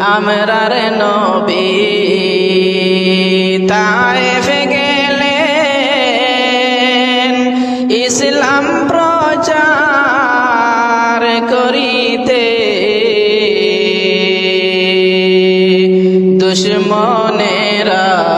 আমরার নবী তাইফ গেলেন। ইসলাম প্রচার করিতে। দুশ্মনেরা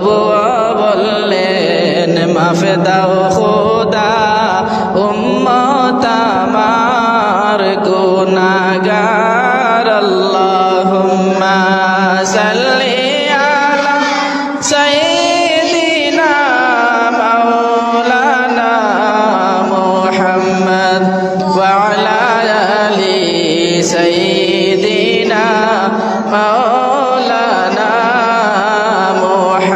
তবুও বললেন মাফে দাও খোদা উম্মত আমার গুনাগার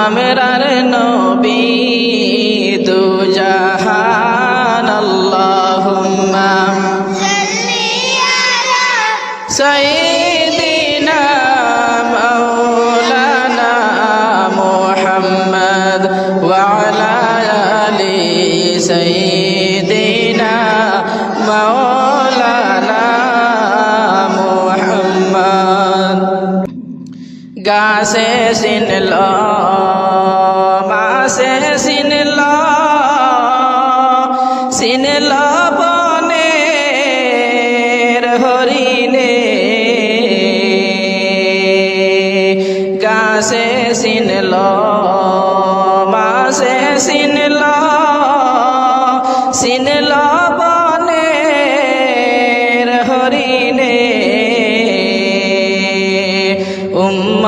আমরার নবী দু জাহান আল্লাহুম্মা। সাইয়্যিদিনা গাছে সিনল মাসে সিনল সিনল বনের হরিণে গাছে সিনল মাসে সিনল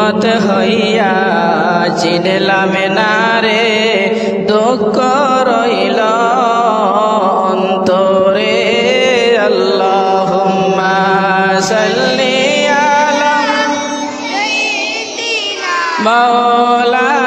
উম্মত হইয়া চিনলাম না রে দুঃখ রইল অন্তরে। আল্লাহ সাল্লি আলা মাওলানা